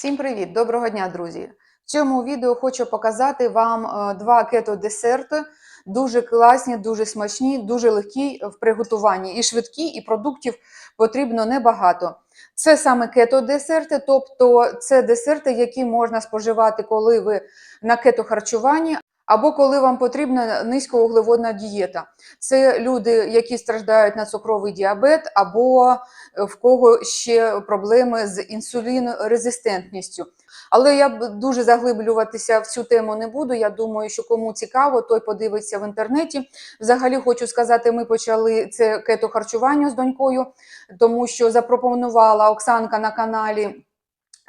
Всім привіт! Доброго дня, друзі! В цьому відео хочу показати вам е, два кето-десерти. Дуже класні, дуже смачні, дуже легкі в приготуванні. І швидкі, і продуктів потрібно небагато. Це саме кето-десерти, тобто це десерти, які можна споживати, коли ви на кето-харчуванні, або коли вам потрібна низькоуглеводна дієта. Це люди, які страждають на цукровий діабет, або в кого ще проблеми з інсулінорезистентністю. Але я б дуже заглиблюватися в цю тему не буду. Я думаю, що кому цікаво, той подивиться в інтернеті. Взагалі хочу сказати, ми почали це кето-харчування з донькою, тому що запропонувала Оксанка на каналі.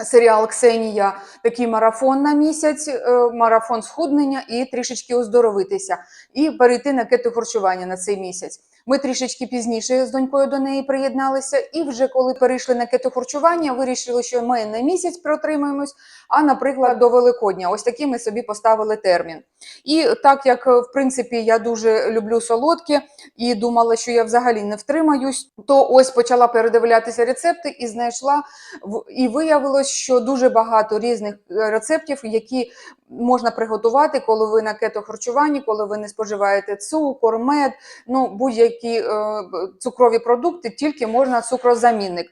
Серіал Ксенія такий марафон на місяць, е, марафон схуднення і трішечки оздоровитися, і перейти на кето-харчування на цей місяць. Ми трішечки пізніше з донькою до неї приєдналися, і вже коли перейшли на кето-харчування, вирішили, що ми не місяць протримаємось, а, наприклад, до Великодня. Ось такий ми собі поставили термін. І так як в принципі я дуже люблю солодке і думала, що я взагалі не втримаюсь, то ось почала передивлятися рецепти і знайшла і виявилось, що дуже багато різних е, рецептів, які можна приготувати, коли ви на кето-харчуванні, коли ви не споживаєте цукор, мед, ну будь-які е, б- цукрові продукти, тільки можна цукрозамінник.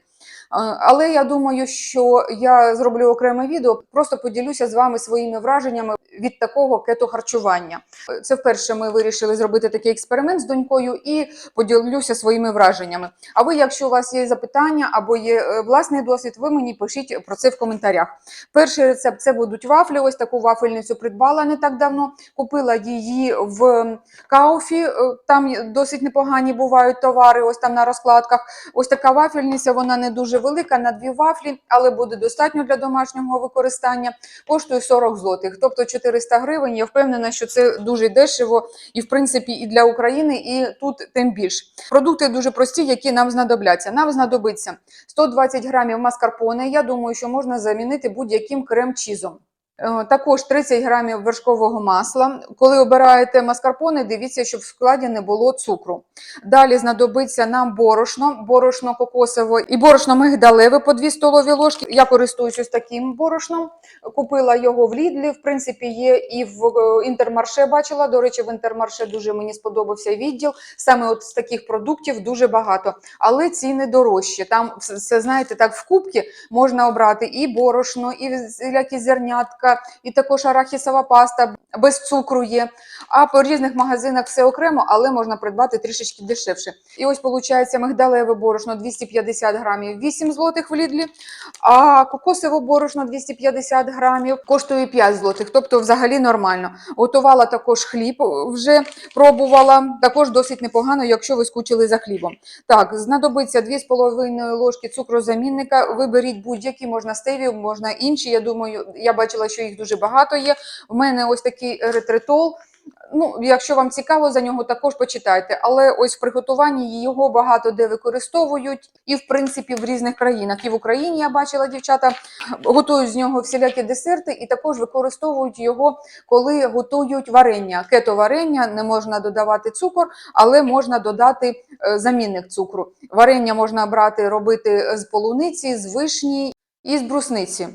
Але я думаю, що я зроблю окреме відео, просто поділюся з вами своїми враженнями від такого кето-харчування. Це вперше ми вирішили зробити такий експеримент з донькою і поділюся своїми враженнями. А ви, якщо у вас є запитання або є е, власний досвід, ви мені пишіть про це в коментарях. Перший рецепт це будуть вафлі. Ось таку вафельницю придбала не так давно. Купила її в Кауфі. е, Там досить непогані бувають товари. Ось там на розкладках. Ось така вафельниця, вона не дуже велика на дві вафлі, але буде достатньо для домашнього використання. Коштує 40 злотих, тобто 400 гривень. Я впевнена, що це дуже дешево і в принципі і для України, і тут тим більш. Продукти дуже прості, які нам знадобляться. Нам знадобиться 120 грамів маскарпоне. Я думаю, що можна замінити будь-яким крем-чізом. Е, Також 30 грамів вершкового масла. Коли обираєте маскарпоне, дивіться, щоб в складі не було цукру. Далі знадобиться нам борошно, борошно кокосове і борошно мигдалеве по 2 столові ложки. Я користуюсь ось таким борошном. Купила його в Лідлі. В принципі, є і в е, інтермарше. Бачила. До речі, в інтермарше дуже мені сподобався відділ. Саме от з таких продуктів дуже багато, але ціни дорожчі. Там все знаєте, так в кубки можна обрати і борошно, і всілякі зернятка, і також арахісова паста без цукру є. А по різних магазинах все окремо, але можна придбати трішечки дешевше. І ось виходить мигдалеве борошно 250 грамів 8 злотих в Лідлі, а кокосове борошно 250 грамів коштує 5 злотих, тобто взагалі нормально. Готувала також хліб, вже пробувала, також досить непогано, якщо ви скучили за хлібом. Так, знадобиться 2,5 ложки цукрозамінника. Виберіть будь-які, можна стевію, можна інші. Я думаю, я бачила, що їх дуже багато є. У мене ось такий еритритол. Ну, якщо вам цікаво, за нього також почитайте. Але ось в приготуванні його багато де використовують, і в принципі в різних країнах. І в Україні я бачила дівчата готують з нього всілякі десерти, і також використовують його, коли готують варення. Кето варення не можна додавати цукор, але можна додати е, замінник цукру. Варення можна брати, робити з полуниці, з вишні і з брусниці.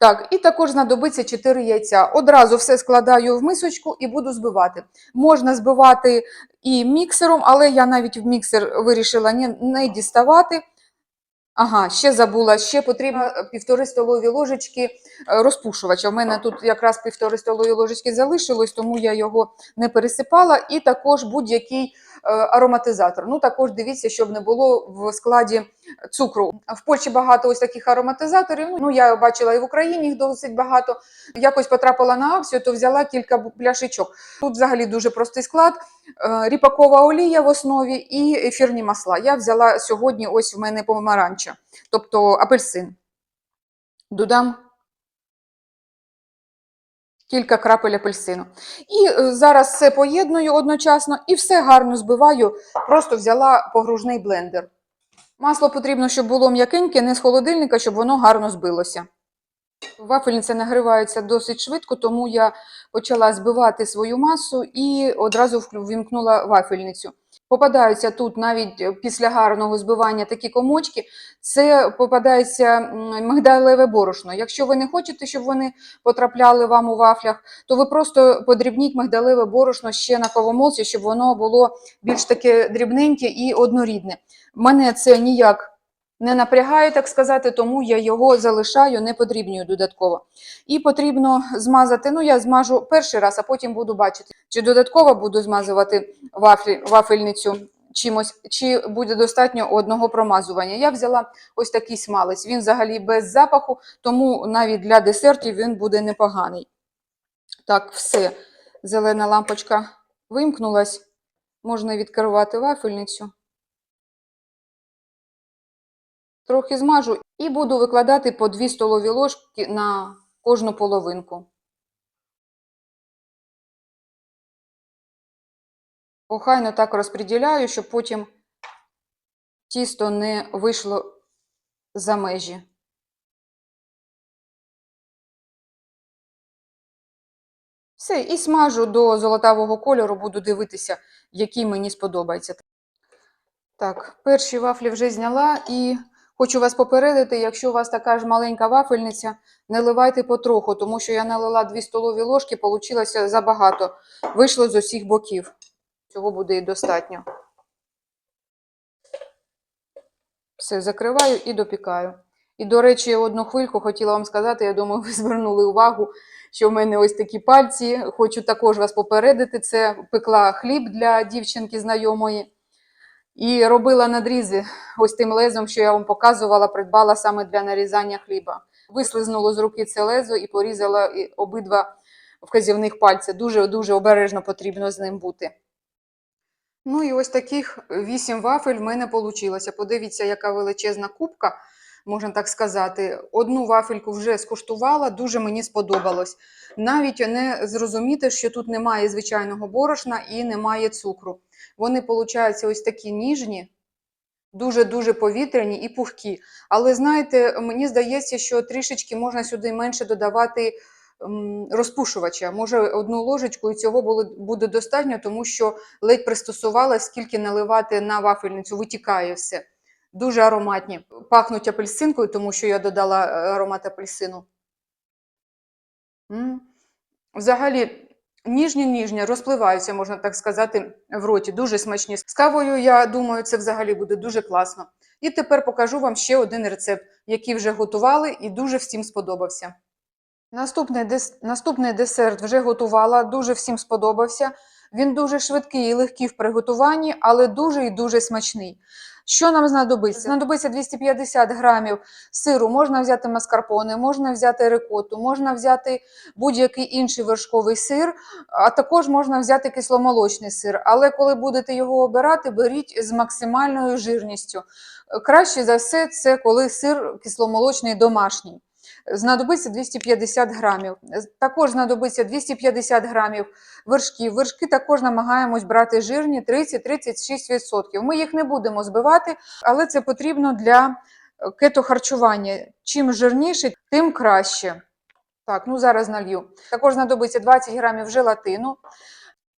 Так, і також знадобиться 4 яйця. Одразу все складаю в мисочку і буду збивати. Можна збивати і міксером, але я навіть в міксер вирішила не, не діставати. Ага, ще забула, ще потрібно е, півтори столові ложечки е, розпушувача. У мене тут якраз півтори столові ложечки залишилось, тому я його не пересипала. І також будь-який ароматизатор. Ну, також дивіться, щоб не було в складі цукру. В Польщі багато ось таких ароматизаторів. Ну, я бачила і в Україні їх досить багато. Якось потрапила на акцію, то взяла кілька пляшечок. Тут взагалі дуже простий склад. Е, Ріпакова олія в основі і ефірні масла. Я взяла сьогодні, ось в мене помаранча, тобто апельсин. Додам кілька крапель апельсину. І е, зараз все поєдную одночасно і все гарно збиваю. Просто взяла погружний блендер. Масло потрібно, щоб було м'якеньке, не з холодильника, щоб воно гарно збилося. Вафельниця нагрівається досить швидко, тому я почала збивати свою масу і одразу вклю- вімкнула вафельницю. Попадаються тут навіть е, після гарного збивання такі комочки, це попадається мигдалеве борошно. Якщо ви не хочете, щоб вони потрапляли вам у вафлях, то ви просто подрібніть мигдалеве борошно ще на кавомолці, щоб воно було більш таке дрібненьке і однорідне. Мене це ніяк не напрягає, так сказати, тому я його залишаю, не подрібнюю додатково. І потрібно змазати. Ну, я змажу перший раз, а потім буду бачити, чи додатково буду змазувати вафлі, вафельницю чимось, чи буде достатньо одного промазування. Я взяла ось такий смалець. Він взагалі без запаху, тому навіть для десертів він буде непоганий. Так, все. Зелена лампочка вимкнулась. Можна відкривати вафельницю. Трохи змажу і буду викладати по 2 столові ложки на кожну половинку. Охайно так розподіляю, щоб потім тісто не вийшло за межі. Все, і смажу до золотавого кольору, буду дивитися, який мені сподобається. Так, перші вафлі вже зняла і хочу вас попередити, якщо у вас така ж маленька вафельниця, не ливайте потроху, тому що я налила 2 столові ложки, вийшло забагато. Вийшло з усіх боків. Цього буде і достатньо. Все, закриваю і допікаю. І, до речі, одну хвильку хотіла вам сказати, я думаю, ви звернули увагу, що в мене ось такі пальці. Хочу також вас попередити. Це пекла хліб для дівчинки знайомої. І робила надрізи ось тим лезом, що я вам показувала, придбала саме для нарізання хліба. Вислизнуло з руки це лезо і порізала обидва вказівних пальця. Дуже-дуже обережно потрібно з ним бути. Ну і ось таких вісім вафель в мене вийшло. Подивіться, яка величезна кубка, можна так сказати. Одну вафельку вже скуштувала, дуже мені сподобалось. Навіть не зрозуміти, що тут немає звичайного борошна і немає цукру. Вони, виходять, ось такі ніжні, дуже-дуже повітряні і пухкі. Але знаєте, мені здається, що трішечки можна сюди менше додавати розпушувача. Може, одну ложечку і цього буде достатньо, тому що ледь пристосувалась, скільки наливати на вафельницю, витікає все. Дуже ароматні. Пахнуть апельсинкою, тому що я додала е, аромат апельсину. М. Взагалі, ніжні-ніжні, розпливаються, можна так сказати, в роті. Дуже смачні. З кавою, я думаю, це взагалі буде дуже класно. І тепер покажу вам ще один рецепт, який вже готували і дуже всім сподобався. Наступний, дес... Наступний десерт вже готувала, дуже всім сподобався. Він дуже швидкий і легкий в приготуванні, але дуже і дуже смачний. Що нам знадобиться? Знадобиться 250 грамів сиру, можна взяти маскарпоне, можна взяти рикоту, можна взяти будь-який інший вершковий сир, а також можна взяти кисломолочний сир. Але коли будете його обирати, беріть з максимальною жирністю. Краще за все, це коли сир кисломолочний домашній. Знадобиться 250 грамів. Також знадобиться 250 грамів вершків. Вершки також намагаємось брати жирні 30-36%. Ми їх не будемо збивати, але це потрібно для кетохарчування. Чим жирніше, тим краще. Так, ну зараз налью. Також знадобиться 20 грамів желатину,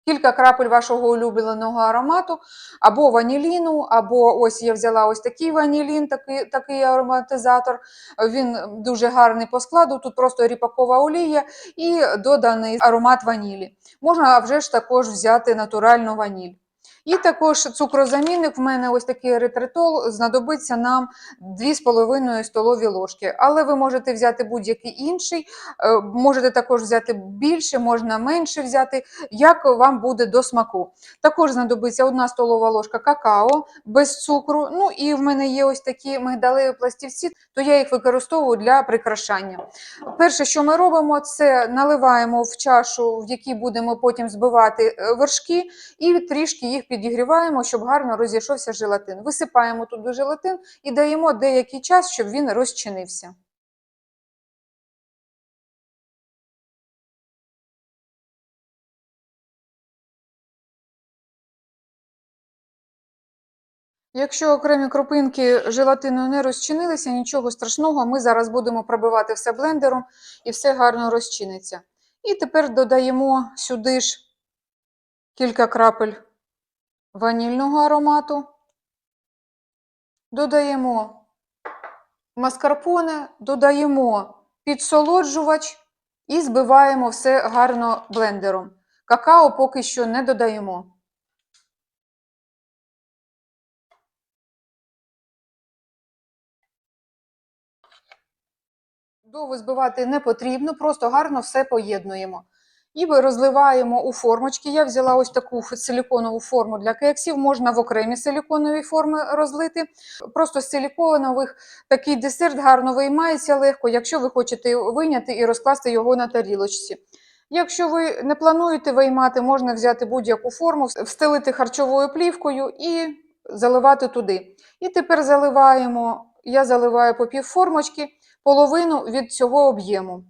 кілька крапель вашого улюбленого аромату, або ваніліну, або ось я взяла ось такий ванілін, такий, такий ароматизатор. Він дуже гарний по складу. Тут просто ріпакова олія і доданий аромат ванілі. Можна вже ж також взяти натуральну ваніль. І також цукрозамінник в мене ось такий еритритол, знадобиться нам 2,5 столові ложки. Але ви можете взяти будь-який інший, е, можете також взяти більше, можна менше взяти, як вам буде до смаку. Також знадобиться 1 столова ложка какао без цукру. Ну і в мене є ось такі мигдалеві пластівці, то я їх використовую для прикрашання. Перше, що ми робимо, це наливаємо в чашу, в якій будемо потім збивати е, вершки, і трішки їх підігріваємо, щоб гарно розійшовся желатин. Висипаємо туди желатин і даємо деякий час, щоб він розчинився. Якщо окремі крупинки желатину не розчинилися, нічого страшного, ми зараз будемо пробивати все блендером і все гарно розчиниться. І тепер додаємо сюди ж кілька крапель ванільного аромату. Додаємо маскарпоне, додаємо підсолоджувач і збиваємо все гарно блендером. Какао поки що не додаємо. Довго збивати не потрібно, просто гарно все поєднуємо. І розливаємо у формочки. Я взяла ось таку силіконову форму для кексів, можна в окремі силіконові форми розлити. Просто з силіконових такий десерт гарно виймається легко, якщо ви хочете вийняти і розкласти його на тарілочці. Якщо ви не плануєте виймати, можна взяти будь-яку форму, встелити харчовою плівкою і заливати туди. І тепер заливаємо, я заливаю по пів формочки, половину від цього об'єму.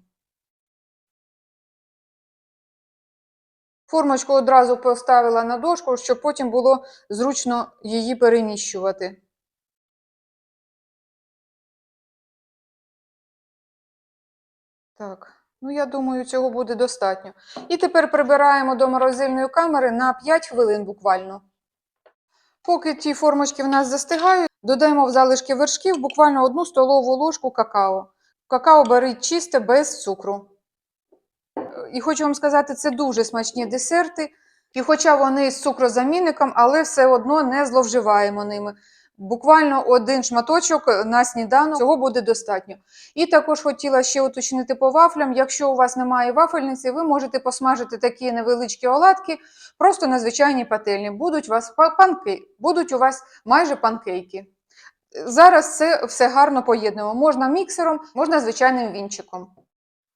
Формочку одразу поставила на дошку, щоб потім було зручно її переміщувати. Так, ну я думаю, цього буде достатньо. І тепер прибираємо до морозильної камери на 5 хвилин буквально. Поки ті формочки в нас застигають, додаємо в залишки вершків буквально одну столову ложку какао. Какао беріть чисте без цукру. І хочу вам сказати, це дуже смачні десерти. І хоча вони з цукрозамінником, але все одно не зловживаємо ними. Буквально один шматочок на сніданок цього буде достатньо. І також хотіла ще уточнити по вафлям. Якщо у вас немає вафельниці, ви можете посмажити такі невеличкі оладки просто на звичайній пательні. Будуть у вас панки, будуть у вас майже панкейки. Зараз це все гарно поєднуємо. Можна міксером, можна звичайним вінчиком.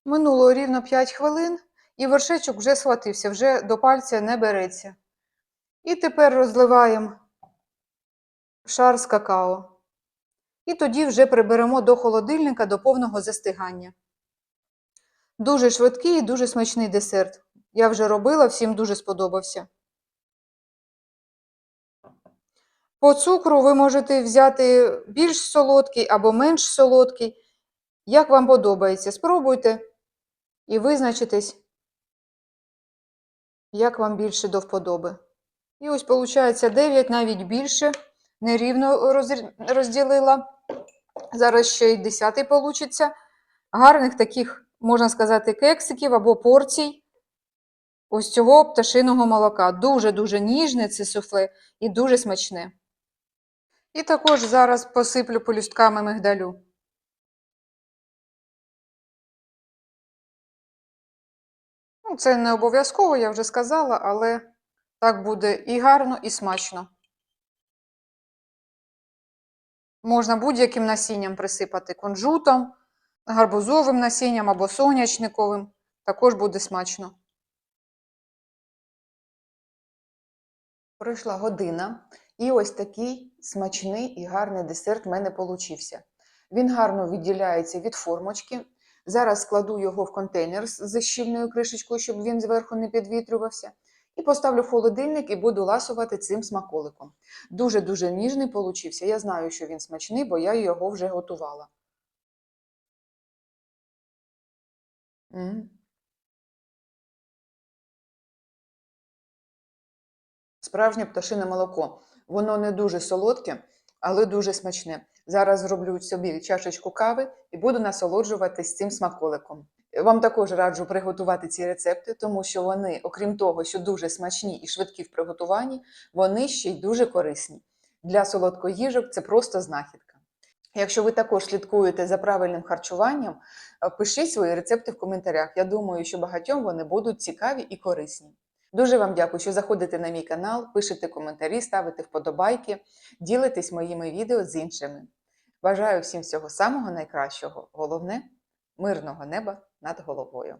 Минуло рівно 5 хвилин, і вершечок вже схватився, вже до пальця не береться. І тепер розливаємо шар з какао. І тоді вже приберемо до холодильника до повного застигання. Дуже швидкий і дуже смачний десерт. Я вже робила, всім дуже сподобався. По цукру ви можете взяти більш солодкий або менш солодкий. Як вам подобається, спробуйте і визначитесь, як вам більше до вподоби. І ось, виходить, 9, навіть більше. Нерівно розділила. Зараз ще й 10 получиться. Гарних таких, можна сказати, кексиків або порцій. Ось цього пташиного молока. Дуже-дуже ніжне це суфле і дуже смачне. І також зараз посиплю полюстками мигдалю. Ну, це не обов'язково, я вже сказала, але так буде і гарно, і смачно. Можна будь-яким насінням присипати кунжутом, гарбузовим насінням або сонячниковим. Також буде смачно. Пройшла година, і ось такий смачний і гарний десерт в мене получився. Він гарно відділяється від формочки. Зараз складу його в контейнер з щільною кришечкою, щоб він зверху не підвітрювався. І поставлю в холодильник і буду ласувати цим смаколиком. Дуже-дуже ніжний получився. Я знаю, що він смачний, бо я його вже готувала. М. Справжнє пташине молоко. Воно не дуже солодке, але дуже смачне. Зараз зроблю собі чашечку кави і буду насолоджуватись цим смаколиком. Вам також раджу приготувати ці рецепти, тому що вони, окрім того, що дуже смачні і швидкі в приготуванні, вони ще й дуже корисні. Для солодкоїжок це просто знахідка. Якщо ви також слідкуєте за правильним харчуванням, е, пишіть свої рецепти в коментарях. Я думаю, що багатьом вони будуть цікаві і корисні. Дуже вам дякую, що заходите на мій канал, пишете коментарі, ставите вподобайки, ділитесь моїми відео з іншими. Бажаю всім всього самого найкращого. Головне мирного неба над головою.